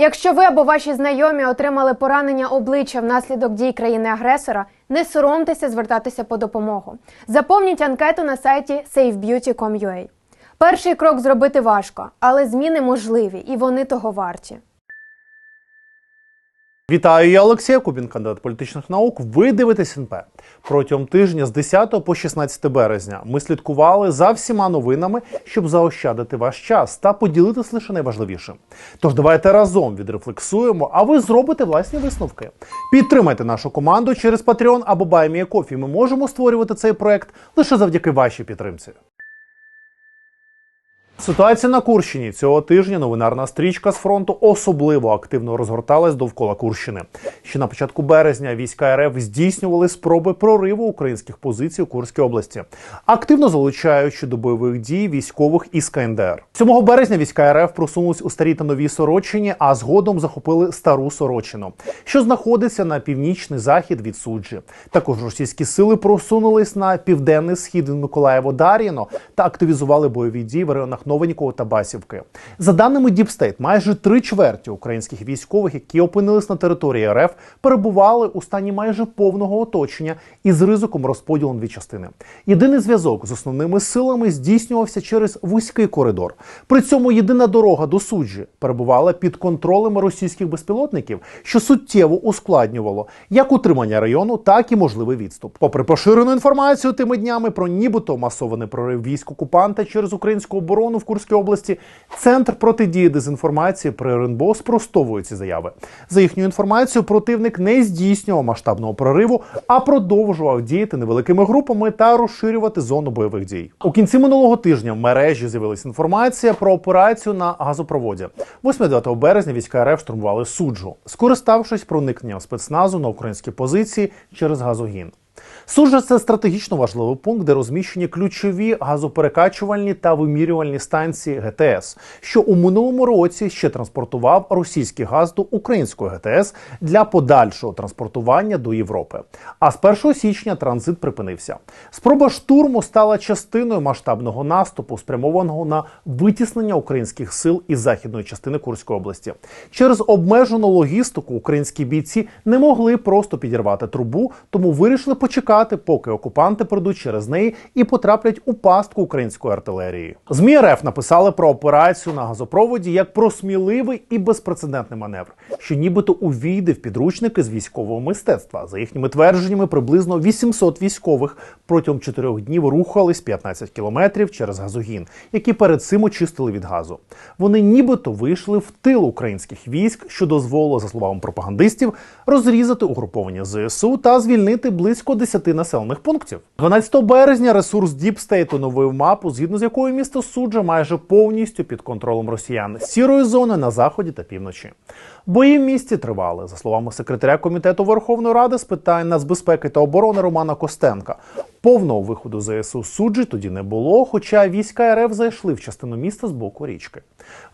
Якщо ви або ваші знайомі отримали поранення обличчя внаслідок дій країни-агресора, не соромтеся звертатися по допомогу. Заповніть анкету на сайті safebeauty.com.ua. Перший крок зробити важко, але зміни можливі і вони того варті. Вітаю, я Олексій Кубін, кандидат політичних наук. Ви дивитесь НП. Протягом тижня з 10 по 16 березня ми слідкували за всіма новинами, щоб заощадити ваш час та поділитись лише найважливішим. Тож давайте разом відрефлексуємо, а ви зробите власні висновки. Підтримайте нашу команду через Patreon або BuyMeACoffee. Ми можемо створювати цей проект лише завдяки вашій підтримці. Ситуація на Курщині цього тижня новинарна стрічка з фронту особливо активно розгорталась довкола Курщини. Ще на початку березня війська РФ здійснювали спроби прориву українських позицій у Курській області, активно залучаючи до бойових дій військових із КНДР. 7 березня війська РФ просунулись у старі та нові Сорочині, а згодом захопили стару Сорочину, що знаходиться на північний захід від суджі. Також російські сили просунулись на південний схід Миколаєво Дар'їно та активізували бойові дії в районах Новенького та. За даними Діпстейт, майже три чверті українських військових, які опинились на території РФ, перебували у стані майже повного оточення із ризиком розподілу на дві частини. Єдиний зв'язок з основними силами здійснювався через вузький коридор. При цьому єдина дорога до суджі перебувала під контролем російських безпілотників, що суттєво ускладнювало як утримання району, так і можливий відступ. Попри поширену інформацію тими днями про нібито масований прорив військ окупанта через українську оборону в Курській області, центр протидії дезінформації при РНБО спростовує ці заяви. За їхньою інформацією, противник не здійснював масштабного прориву, а продовжував діяти невеликими групами та розширювати зону бойових дій. У кінці минулого тижня в мережі з'явилася інформація про операцію на газопроводі. 8-9 березня війська РФ штурмували суджу, скориставшись проникненням спецназу на українські позиції через газогін. Суджа це стратегічно важливий пункт, де розміщені ключові газоперекачувальні та вимірювальні станції ГТС, що у минулому році ще транспортував російський газ до української ГТС для подальшого транспортування до Європи. А з 1 січня транзит припинився. Спроба штурму стала частиною масштабного наступу, спрямованого на витіснення українських сил із західної частини Курської області. Через обмежену логістику українські бійці не могли просто підірвати трубу, тому вирішили почекати, поки окупанти пройдуть через неї і потраплять у пастку української артилерії. ЗМІ РФ написали про операцію на газопроводі як про сміливий і безпрецедентний маневр, що нібито увійде в підручники з військового мистецтва. За їхніми твердженнями, приблизно 800 військових протягом чотирьох днів рухались 15 кілометрів через газогін, які перед цим очистили від газу. Вони нібито вийшли в тил українських військ, що дозволило, за словами пропагандистів, розрізати угруповання ЗСУ та звільнити близько 10 населених пунктів. 12 березня ресурс Діпстейт оновив мапу, згідно з якою місто суджа майже повністю під контролем росіян сірої зони на заході та півночі. Бої в місті тривали, за словами секретаря комітету Верховної Ради з питань нацбезпеки та оборони Романа Костенка. Повного виходу ЗСУ суджі тоді не було, хоча війська РФ зайшли в частину міста з боку річки.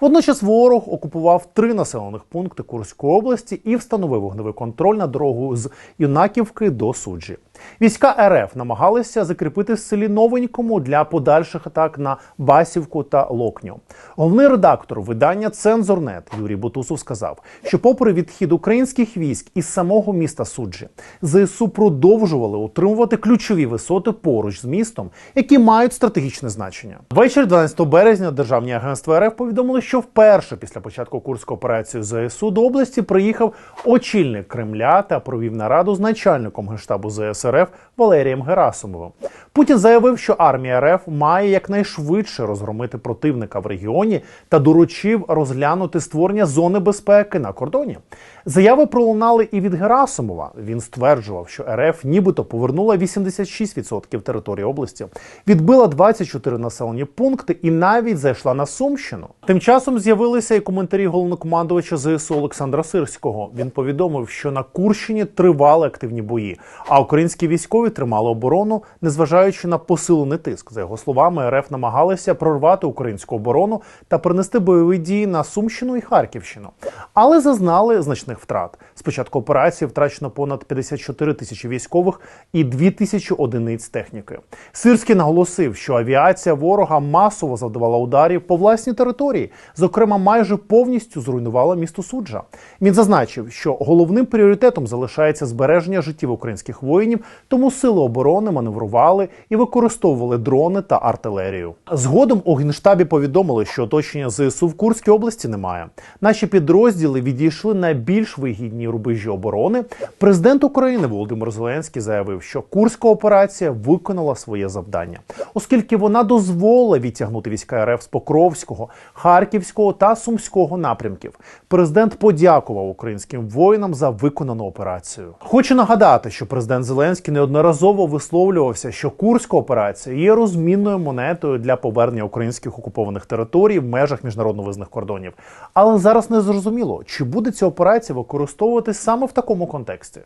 Водночас ворог окупував три населених пункти Курської області і встановив вогневий контроль над дорогою з Юнаківки до суджі. Війська РФ намагалися закріпити в селі Новенькому для подальших атак на Басівку та Локню. Головний редактор видання Цензорнет Юрій Бутусов сказав, що, попри відхід українських військ із самого міста суджі, ЗСУ продовжували утримувати ключові висоти поруч з містом, які мають стратегічне значення. Ввечері 12 березня державні агентства РФ повідомили, що вперше після початку курської операції ЗСУ до області приїхав очільник Кремля та провів нараду з начальником генштабу ЗС РФ Валерієм Герасимовим. Путін заявив, що армія РФ має якнайшвидше розгромити противника в регіоні та доручив розглянути створення зони безпеки на кордоні. Заяви пролунали і від Герасимова. Він стверджував, що РФ нібито повернула 86% території області, відбила 24 населені пункти і навіть зайшла на Сумщину. Тим часом з'явилися і коментарі головнокомандувача ЗСУ Олександра Сирського. Він повідомив, що на Курщині тривали активні бої, а українські українські військові тримали оборону, незважаючи на посилений тиск. За його словами, РФ намагалися прорвати українську оборону та принести бойові дії на Сумщину і Харківщину, але зазнали значних втрат. Спочатку операції втрачено понад 54 тисячі військових і 2 тисячі одиниць техніки. Сирський наголосив, що авіація ворога масово завдавала ударів по власній території, зокрема, майже повністю зруйнувала місто Суджа. Він зазначив, що головним пріоритетом залишається збереження життів українських воїнів, тому сили оборони маневрували і використовували дрони та артилерію. Згодом у генштабі повідомили, що оточення ЗСУ в Курській області немає. Наші підрозділи відійшли на більш вигідні рубежі оборони. Президент України Володимир Зеленський заявив, що Курська операція виконала своє завдання, оскільки вона дозволила відтягнути війська РФ з Покровського, Харківського та Сумського напрямків. Президент подякував українським воїнам за виконану операцію. Хочу нагадати, що президент Зеленський неодноразово висловлювався, що Курська операція є розмінною монетою для повернення українських окупованих територій в межах міжнародно визнаних кордонів. Але зараз не зрозуміло, чи буде ця операція використовуватись саме в такому контексті.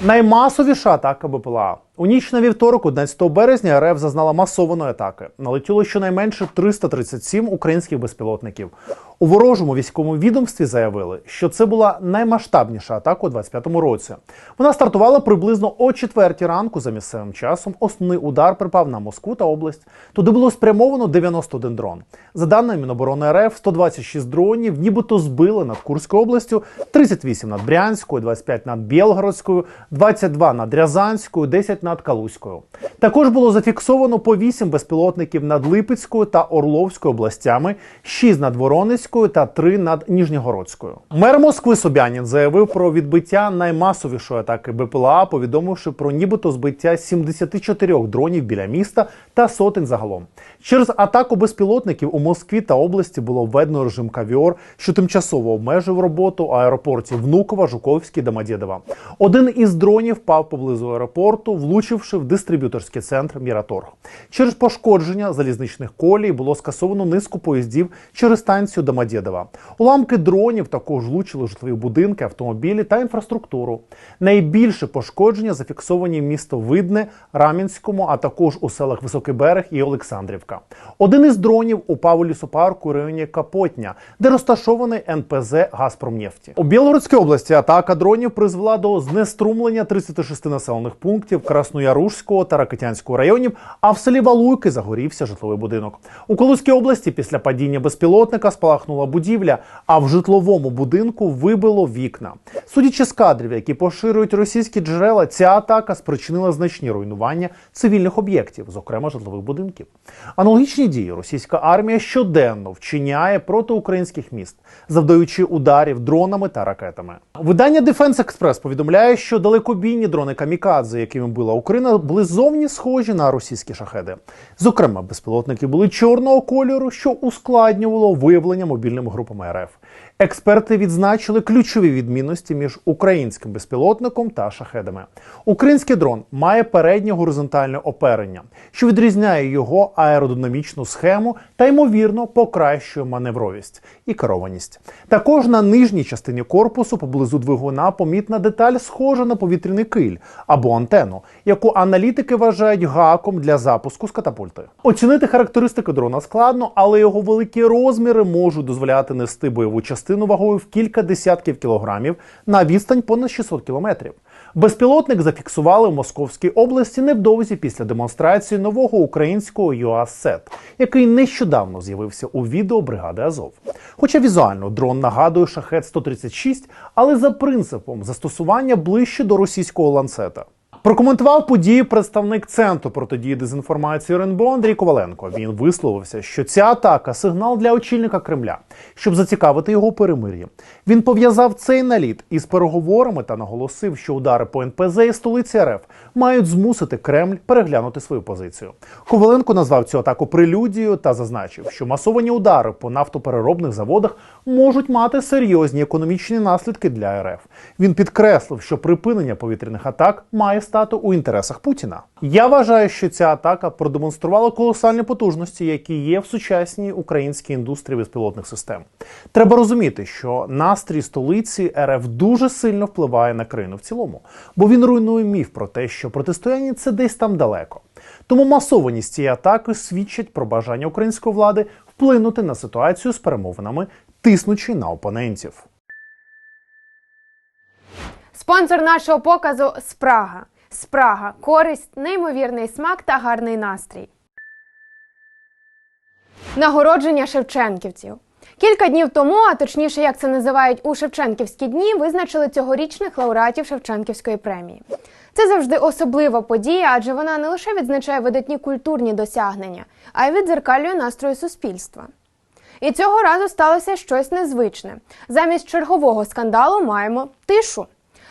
Наймасовіша атака БПЛА. У ніч на вівторок, 11 березня, РФ зазнала масованої атаки. Налетіло щонайменше 337 українських безпілотників. У ворожому військовому відомстві заявили, що це була наймасштабніша атака у 25-му році. Вона стартувала приблизно о 4 ранку за місцевим часом. Основний удар припав на Москву та область. Туди було спрямовано 91 дрон. За даними Міноборони РФ, 126 дронів нібито збили над Курською областю, 38 над Брянською, 25 над Білгородською, 22 над Рязанською, 10 над Калузькою. Також було зафіксовано по 8 безпілотників над Липецькою та Орловською областями, 6 над Воронезькою та 3 над Ніжнігородською. Мер Москви Собянін заявив про відбиття наймасовішої атаки БПЛА, повідомивши про нібито збиття 74 дронів біля міста та сотень загалом. Через атаку безпілотників у Москві та області було введено режим кавіор, що тимчасово обмежив роботу аеропортів Внукова, Жуковський, Домодєдова. Один із дронів впав поблизу аеропорту, влучивши в дистриб'юторський центр Міраторг. Через пошкодження залізничних колій було скасовано низку поїздів через станцію Домодєдова. Уламки дронів також влучили житлові будинки, автомобілі та інфраструктуру. Найбільше пошкодження зафіксовані в місто Видне, Рамінському, а також у селах Високий Берег і Олександрівка. Один із дронів упав у лісопарку у районі Капотня, де розташований НПЗ Газпромнефті. У Білгородській області атака дронів призвела до знеструмлення 36 населених пунктів Красноярушського та Ракитянського районів. А в селі Валуйки загорівся житловий будинок. У Калузькій області після падіння безпілотника спалахнула будівля, а в житловому будинку вибило вікна. Судячи з кадрів, які поширюють російські джерела, ця атака спричинила значні руйнування цивільних об'єктів, зокрема житлових будинків. Аналогічні дії російська армія щоденно вчиняє проти українських міст, завдаючи ударів дронами та ракетами. Видання Defense Express повідомляє, що далекобійні дрони камікадзе, якими била Україна, були зовні схожі на російські шахеди. Зокрема, безпілотники були чорного кольору, що ускладнювало виявлення мобільними групами РФ. Експерти відзначили ключові відмінності між українським безпілотником та шахедами. Український дрон має переднє горизонтальне оперення, що відрізняє його аеродинамічну схему та ймовірно покращує маневровість і керованість. Також на нижній частині корпусу поблизу двигуна помітна деталь, схожа на повітряний киль або антенну, яку аналітики вважають гаком для запуску з катапульти. Оцінити характеристики дрона складно, але його великі розміри можуть дозволяти нести бойову частину вагою в кілька десятків кілограмів на відстань понад 600 кілометрів. Безпілотник зафіксували в Московській області невдовзі після демонстрації нового українського ЮАСЕТ, який нещодавно з'явився у відео бригади Азов. Хоча візуально дрон нагадує шахет 136, але за принципом застосування ближче до російського ланцета. Прокоментував події представник центру протидії дезінформації РНБО Андрій Коваленко. Він висловився, що ця атака сигнал для очільника Кремля, щоб зацікавити його перемир'ям. Він пов'язав цей наліт із переговорами та наголосив, що удари по НПЗ і столиці РФ мають змусити Кремль переглянути свою позицію. Коваленко назвав цю атаку прелюдією та зазначив, що масовані удари по нафтопереробних заводах можуть мати серйозні економічні наслідки для РФ. Він підкреслив, що припинення повітряних атак має стати у інтересах Путіна. Я вважаю, що ця атака продемонструвала колосальні потужності, які є в сучасній українській індустрії безпілотних систем. Треба розуміти, що настрій столиці РФ дуже сильно впливає на країну в цілому, бо він руйнує міф про те, що протистояння це десь там далеко. Тому масованість цієї атаки свідчить про бажання української влади вплинути на ситуацію з перемовинами, тиснучи на опонентів. Спонсор нашого показу Спрага. Спрага користь, неймовірний смак та гарний настрій. Нагородження шевченківців. Кілька днів тому, а точніше, як це називають у Шевченківські дні, визначили цьогорічних лауреатів Шевченківської премії. Це завжди особлива подія, адже вона не лише відзначає видатні культурні досягнення, а й відзеркалює настрої суспільства. І цього разу сталося щось незвичне. Замість чергового скандалу маємо тишу.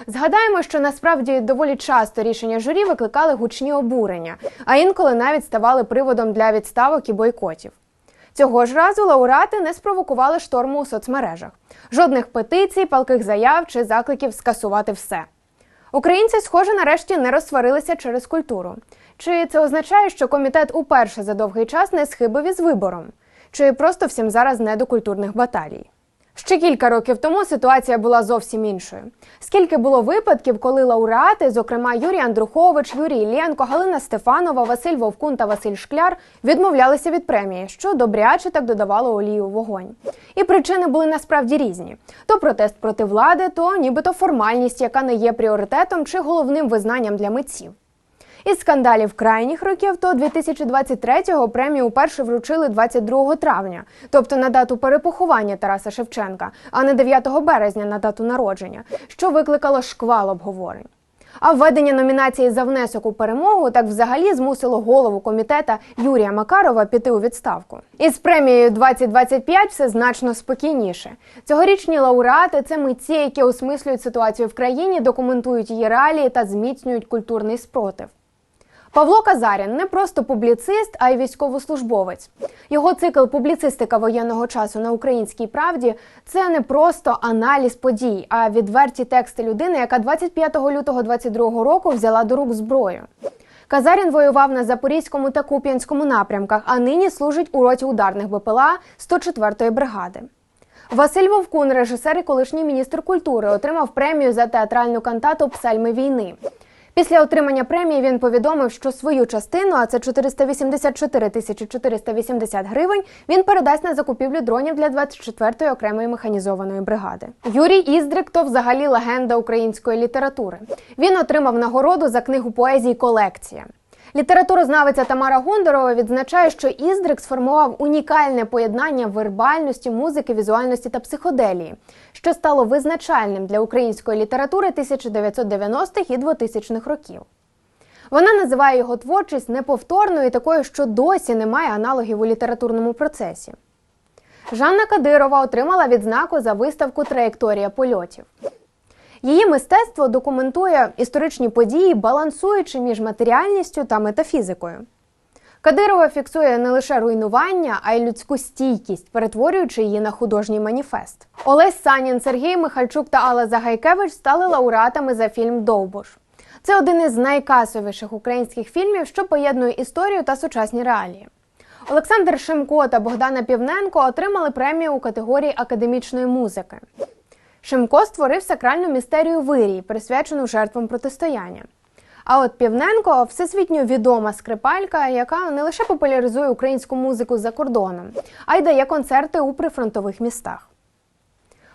Згадаємо, що насправді доволі часто рішення журі викликали гучні обурення, а інколи навіть ставали приводом для відставок і бойкотів. Цього ж разу лауреати не спровокували шторму у соцмережах. Жодних петицій, палких заяв чи закликів скасувати все. Українці, схоже, нарешті не розсварилися через культуру. Чи це означає, що комітет уперше за довгий час не схибив із вибором? Чи просто всім зараз не до культурних баталій? Ще кілька років тому ситуація була зовсім іншою. Скільки було випадків, коли лауреати, зокрема Юрій Андрухович, Юрій Іллєнко, Галина Стефанова, Василь Вовкун та Василь Шкляр відмовлялися від премії, що добряче так додавало олію у вогонь. І причини були насправді різні: то протест проти влади, то нібито формальність, яка не є пріоритетом чи головним визнанням для митців. Із скандалів крайніх років, то 2023-го премію вперше вручили 22 травня, тобто на дату перепоховання Тараса Шевченка, а не 9 березня на дату народження, що викликало шквал обговорень. А введення номінації за внесок у перемогу так взагалі змусило голову комітета Юрія Макарова піти у відставку. Із премією 2025 все значно спокійніше. Цьогорічні лауреати це митці, які осмислюють ситуацію в країні, документують її реалії та зміцнюють культурний спротив. Павло Казарін не просто публіцист, а й військовослужбовець. Його цикл Публіцистика воєнного часу на українській правді це не просто аналіз подій, а відверті тексти людини, яка 25 лютого 22 року взяла до рук зброю. Казарін воював на Запорізькому та Куп'янському напрямках, а нині служить у роті ударних БПЛА 104-ї бригади. Василь Вовкун, режисер і колишній міністр культури, отримав премію за театральну кантату Псальми війни. Після отримання премії він повідомив, що свою частину, а це 484 тисячі 480 гривень, він передасть на закупівлю дронів для 24-ї окремої механізованої бригади. Юрій Іздрик то взагалі легенда української літератури. Він отримав нагороду за книгу поезії Колекція. Літературознавиця Тамара Гондорова відзначає, що Іздрик сформував унікальне поєднання вербальності, музики, візуальності та психоделії, що стало визначальним для української літератури 1990-х і 2000-х років. Вона називає його творчість неповторною і такою, що досі не має аналогів у літературному процесі. Жанна Кадирова отримала відзнаку за виставку Траєкторія польотів. Її мистецтво документує історичні події, балансуючи між матеріальністю та метафізикою. Кадирова фіксує не лише руйнування, а й людську стійкість, перетворюючи її на художній маніфест. Олесь Санін, Сергій Михальчук та Алла Загайкевич стали лауреатами за фільм Довбуш. Це один із найкасовіших українських фільмів, що поєднує історію та сучасні реалії. Олександр Шимко та Богдана Півненко отримали премію у категорії академічної музики. Шимко створив сакральну містерію вирій, присвячену жертвам протистояння. А от Півненко всесвітньо відома скрипалька, яка не лише популяризує українську музику за кордоном, а й дає концерти у прифронтових містах.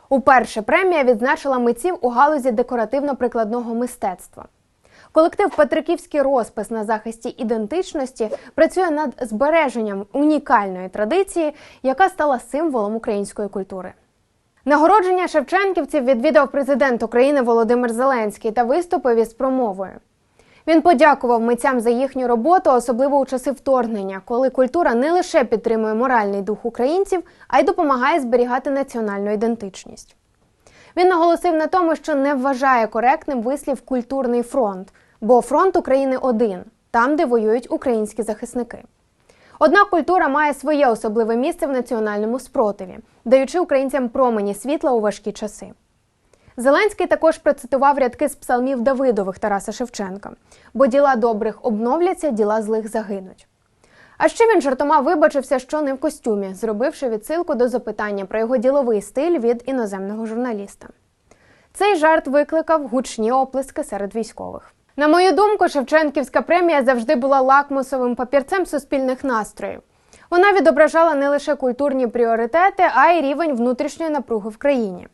Уперше премія відзначила митців у галузі декоративно-прикладного мистецтва. Колектив Петриківський розпис на захисті ідентичності працює над збереженням унікальної традиції, яка стала символом української культури. Нагородження шевченківців відвідав президент України Володимир Зеленський та виступив із промовою. Він подякував митцям за їхню роботу, особливо у часи вторгнення, коли культура не лише підтримує моральний дух українців, а й допомагає зберігати національну ідентичність. Він наголосив на тому, що не вважає коректним вислів культурний фронт, бо фронт України один там, де воюють українські захисники. Однак культура має своє особливе місце в національному спротиві, даючи українцям промені світла у важкі часи. Зеленський також процитував рядки з псалмів Давидових Тараса Шевченка: бо діла добрих обновляться, діла злих загинуть. А ще він жартома вибачився, що не в костюмі, зробивши відсилку до запитання про його діловий стиль від іноземного журналіста. Цей жарт викликав гучні оплески серед військових. На мою думку, Шевченківська премія завжди була лакмусовим папірцем суспільних настроїв. Вона відображала не лише культурні пріоритети, а й рівень внутрішньої напруги в країні.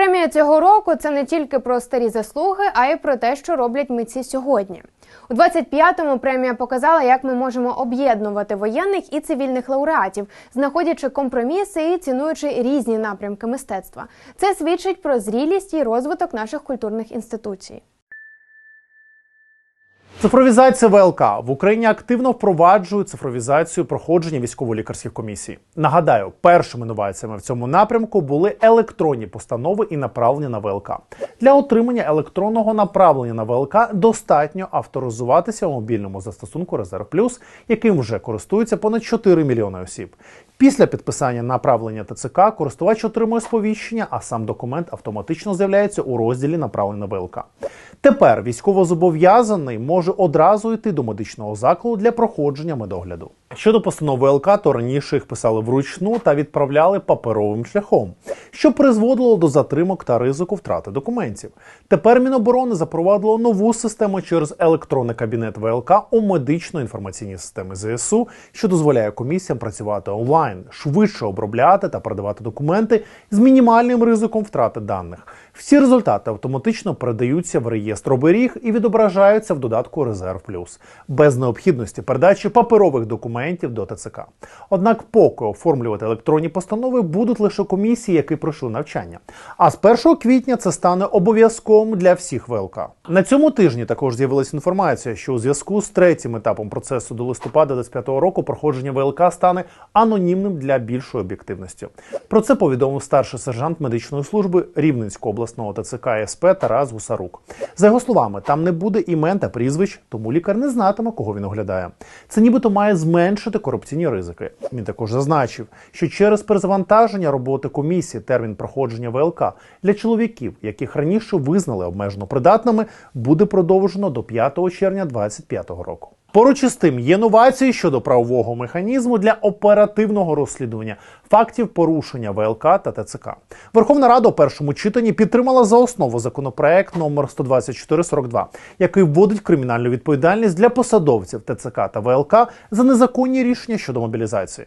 Премія цього року це не тільки про старі заслуги, а й про те, що роблять митці сьогодні. У 25-му премія показала, як ми можемо об'єднувати воєнних і цивільних лауреатів, знаходячи компроміси і цінуючи різні напрямки мистецтва. Це свідчить про зрілість і розвиток наших культурних інституцій. Цифровізація ВЛК в Україні активно впроваджують цифровізацію проходження військово-лікарських комісій. Нагадаю, першими інноваціями в цьому напрямку були електронні постанови і направлення на ВЛК. Для отримання електронного направлення на ВЛК достатньо авторизуватися у мобільному застосунку Резерв Плюс, яким вже користуються понад 4 мільйони осіб. Після підписання направлення ТЦК користувач отримує сповіщення, а сам документ автоматично з'являється у розділі направлення на ВЛК. Тепер військовозобов'язаний може одразу йти до медичного закладу для проходження медогляду. Щодо постанов ВЛК, то раніше їх писали вручну та відправляли паперовим шляхом, що призводило до затримок та ризику втрати документів. Тепер Міноборони запровадило нову систему через електронний кабінет ВЛК у медично-інформаційній системі ЗСУ, що дозволяє комісіям працювати онлайн, швидше обробляти та передавати документи з мінімальним ризиком втрати даних. Всі результати автоматично передаються в реєстр оберіг і відображаються в додатку Резерв Плюс без необхідності передачі паперових документів до ТЦК. Однак, поки оформлювати електронні постанови будуть лише комісії, які пройшли навчання. А з 1 квітня це стане обов'язковим для всіх ВЛК. На цьому тижні також з'явилася інформація, що у зв'язку з третім етапом процесу до листопада 2025 року проходження ВЛК стане анонімним для більшої об'єктивності. Про це повідомив старший сержант медичної служби Рівненського обласного ТЦК СП Тарас Гусарук. За його словами, там не буде імен та прізвищ, тому лікар не знатиме, кого він оглядає. Це нібито має зменшити корупційні ризики. Він також зазначив, що через перезавантаження роботи комісії термін проходження ВЛК для чоловіків, яких раніше визнали обмежено придатними, буде продовжено до 5 червня 2025 року. Поруч із тим є новації щодо правового механізму для оперативного розслідування фактів порушення ВЛК та ТЦК. Верховна Рада у першому читанні підтримала за основу законопроект номер 12442, який вводить кримінальну відповідальність для посадовців ТЦК та ВЛК за незаконні рішення щодо мобілізації.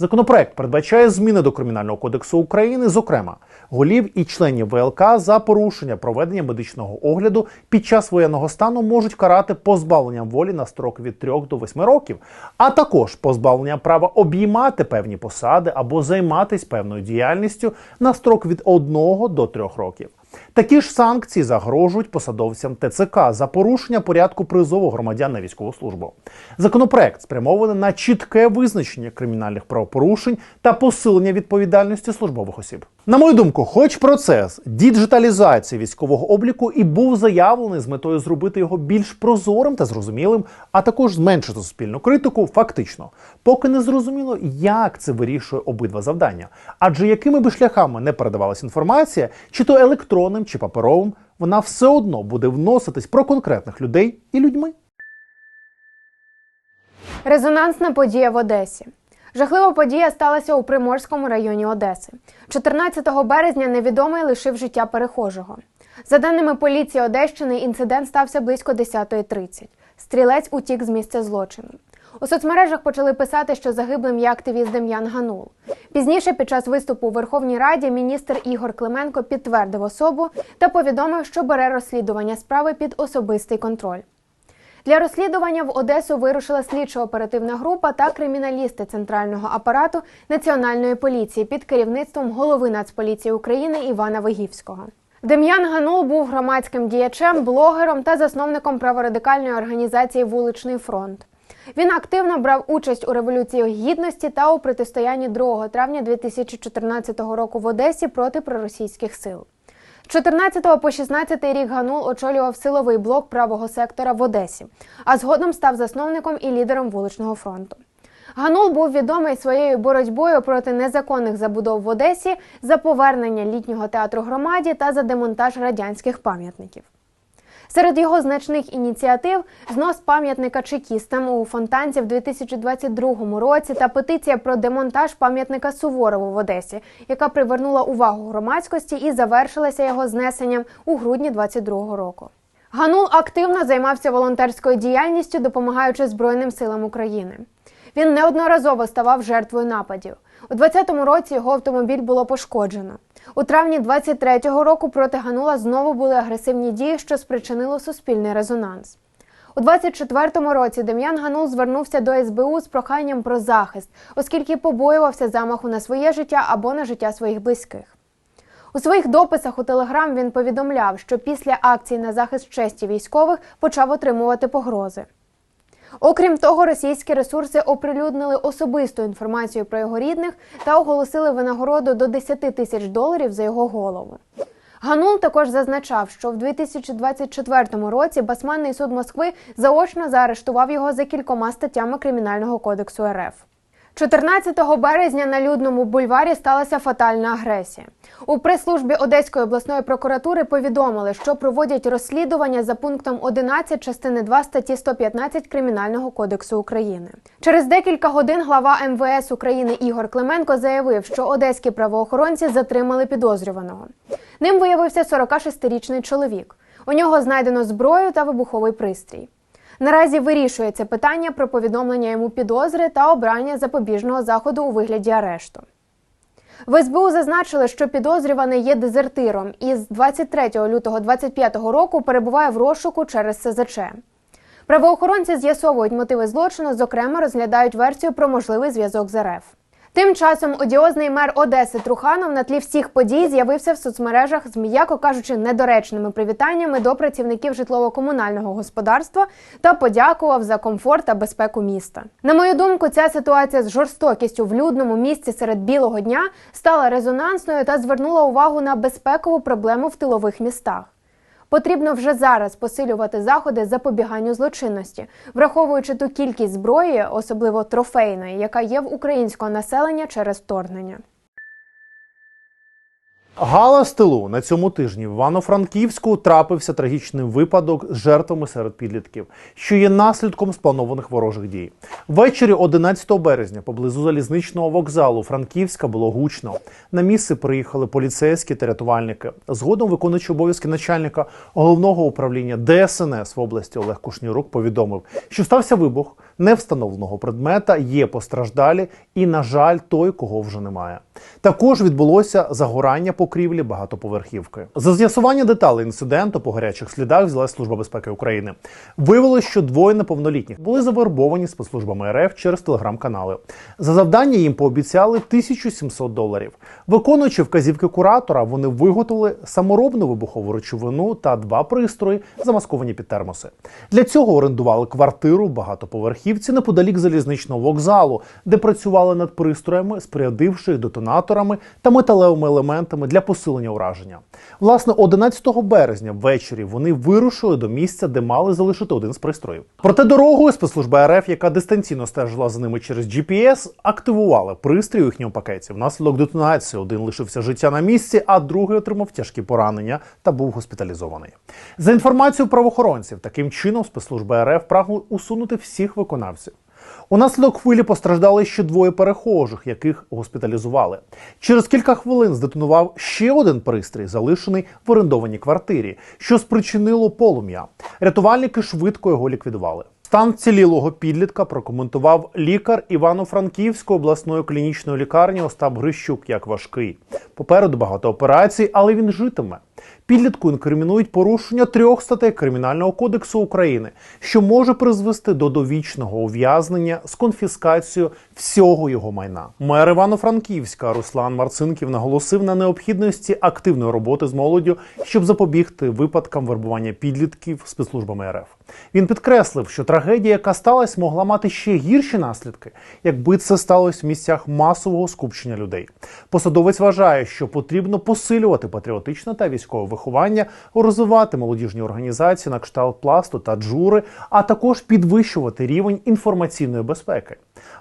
Законопроект передбачає зміни до Кримінального кодексу України, зокрема, голів і членів ВЛК за порушення проведення медичного огляду під час воєнного стану можуть карати позбавленням волі на строк від 3 до 8 років, а також позбавлення права обіймати певні посади або займатися певною діяльністю на строк від 1 до 3 років. Такі ж санкції загрожують посадовцям ТЦК за порушення порядку призову громадян на військову службу. Законопроект спрямований на чітке визначення кримінальних правопорушень та посилення відповідальності службових осіб. На мою думку, хоч процес діджиталізації військового обліку і був заявлений з метою зробити його більш прозорим та зрозумілим, а також зменшити суспільну критику, фактично, поки не зрозуміло, як це вирішує обидва завдання. Адже якими би шляхами не передавалася інформація, чи то електронним, чи паперовим, вона все одно буде вноситись про конкретних людей і людьми. Резонансна подія в Одесі. Жахлива подія сталася у Приморському районі Одеси. 14 березня невідомий лишив життя перехожого. За даними поліції Одещини, інцидент стався близько 10.30. Стрілець утік з місця злочину. У соцмережах почали писати, що загиблим є активіст Дем'ян Ганул. Пізніше, під час виступу у Верховній Раді, міністр Ігор Клименко підтвердив особу та повідомив, що бере розслідування справи під особистий контроль. Для розслідування в Одесу вирушила слідчо-оперативна група та криміналісти центрального апарату Національної поліції під керівництвом голови Нацполіції України Івана Вигівського. Дем'ян Ганул був громадським діячем, блогером та засновником праворадикальної організації Вуличний фронт. Він активно брав участь у революції гідності та у протистоянні 2 травня 2014 року в Одесі проти проросійських сил. З 14 по 16 рік Ганул очолював силовий блок правого сектора в Одесі, а згодом став засновником і лідером вуличного фронту. Ганул був відомий своєю боротьбою проти незаконних забудов в Одесі за повернення літнього театру громаді та за демонтаж радянських пам'ятників. Серед його значних ініціатив знос пам'ятника чекістам у Фонтанці в 2022 році та петиція про демонтаж пам'ятника Суворову в Одесі, яка привернула увагу громадськості і завершилася його знесенням у грудні 2022 року. Ганул активно займався волонтерською діяльністю, допомагаючи Збройним силам України. Він неодноразово ставав жертвою нападів. У 2020 році його автомобіль було пошкоджено. У травні 23-го року проти Ганула знову були агресивні дії, що спричинило суспільний резонанс. У 24-му році Дем'ян Ганул звернувся до СБУ з проханням про захист, оскільки побоювався замаху на своє життя або на життя своїх близьких. У своїх дописах у Телеграм він повідомляв, що після акції на захист честі військових почав отримувати погрози. Окрім того, російські ресурси оприлюднили особисту інформацію про його рідних та оголосили винагороду до 10 тисяч доларів за його голову. Ганул також зазначав, що в 2024 році Басманний суд Москви заочно заарештував його за кількома статтями Кримінального кодексу РФ. 14 березня на людному бульварі сталася фатальна агресія. У прес-службі Одеської обласної прокуратури повідомили, що проводять розслідування за пунктом 11 частини 2 статті 115 Кримінального кодексу України. Через декілька годин глава МВС України Ігор Клименко заявив, що одеські правоохоронці затримали підозрюваного. Ним виявився 46-річний чоловік. У нього знайдено зброю та вибуховий пристрій. Наразі вирішується питання про повідомлення йому підозри та обрання запобіжного заходу у вигляді арешту. В СБУ зазначили, що підозрюваний є дезертиром і з 23 лютого 2025 року перебуває в розшуку через СЗЧ. Правоохоронці з'ясовують мотиви злочину, зокрема розглядають версію про можливий зв'язок з РФ. Тим часом одіозний мер Одеси Труханов на тлі всіх подій з'явився в соцмережах з, м'яко кажучи, недоречними привітаннями до працівників житлово-комунального господарства та подякував за комфорт та безпеку міста. На мою думку, ця ситуація з жорстокістю в людному місці серед білого дня стала резонансною та звернула увагу на безпекову проблему в тилових містах. Потрібно вже зараз посилювати заходи запобіганню злочинності, враховуючи ту кількість зброї, особливо трофейної, яка є в українського населення через вторгнення. Гала з тилу на цьому тижні в Івано-Франківську трапився трагічний випадок з жертвами серед підлітків, що є наслідком спланованих ворожих дій. Ввечері 11 березня поблизу залізничного вокзалу Франківська було гучно. На місце приїхали поліцейські та рятувальники. Згодом виконуючий обов'язки начальника головного управління ДСНС в області Олег Кушнірук повідомив, що стався вибух невстановленого предмета, є постраждалі, і, на жаль, той, кого вже немає. Також відбулося загорання покрівлі багатоповерхівки. За з'ясування деталей інциденту по гарячих слідах взяла Служба безпеки України. Виявилось, що двоє неповнолітніх були завербовані спецслужбами РФ через телеграм-канали. За завдання їм пообіцяли 1700 доларів. Виконуючи вказівки куратора, вони виготовили саморобну вибухову речовину та два пристрої, замасковані під термоси. Для цього орендували квартиру в багатоповерхівці неподалік залізничного вокзалу, де працювали над пристроями, спорядивши їх детонаторами та металевими елементами для посилення ураження. Власне, 11 березня ввечері вони вирушили до місця, де мали залишити один з пристроїв. Проте дорогою спецслужба РФ, яка дистанційно стежила за ними через GPS, активувала пристрій у їхньому пакеті. Внаслідок детонації один лишився життя на місці, а другий отримав тяжкі поранення та був госпіталізований. За інформацією правоохоронців, таким чином спецслужба РФ прагнули усунути всіх виконавців. Унаслідок хвилі постраждали ще двоє перехожих, яких госпіталізували. Через кілька хвилин здетонував ще один пристрій, залишений в орендованій квартирі, що спричинило полум'я. Рятувальники швидко його ліквідували. Стан вцілілого підлітка прокоментував лікар Івано-Франківської обласної клінічної лікарні Остап Грищук як важкий. Попереду багато операцій, але він житиме. Підлітку інкримінують порушення трьох статей Кримінального кодексу України, що може призвести до довічного ув'язнення з конфіскацією всього його майна. Мер Івано-Франківська Руслан Марцинків наголосив на необхідності активної роботи з молоддю, щоб запобігти випадкам вербування підлітків спецслужбами РФ. Він підкреслив, що трагедія, яка сталася, могла мати ще гірші наслідки, якби це сталося в місцях масового скупчення людей. Посадовець вважає, що потрібно посилювати патріотичне та військове виховання, розвивати молодіжні організації на кшталт пласту та джури, а також підвищувати рівень інформаційної безпеки.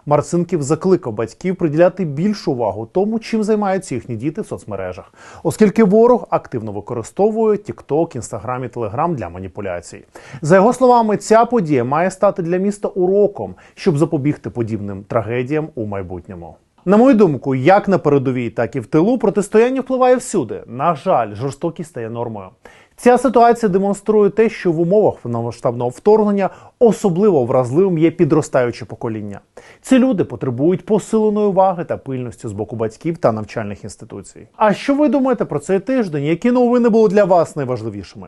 Марцинків закликав батьків приділяти більшу увагу тому, чим займаються їхні діти в соцмережах, оскільки ворог активно використовує TikTok, Instagram і Telegram для маніпуляцій. За його словами, ця подія має стати для міста уроком, щоб запобігти подібним трагедіям у майбутньому. На мою думку, як на передовій, так і в тилу протистояння впливає всюди. На жаль, жорстокість стає нормою. Ця ситуація демонструє те, що в умовах повномасштабного вторгнення особливо вразливим є підростаюче покоління. Ці люди потребують посиленої уваги та пильності з боку батьків та навчальних інституцій. А що ви думаєте про цей тиждень? Які новини були для вас найважливішими?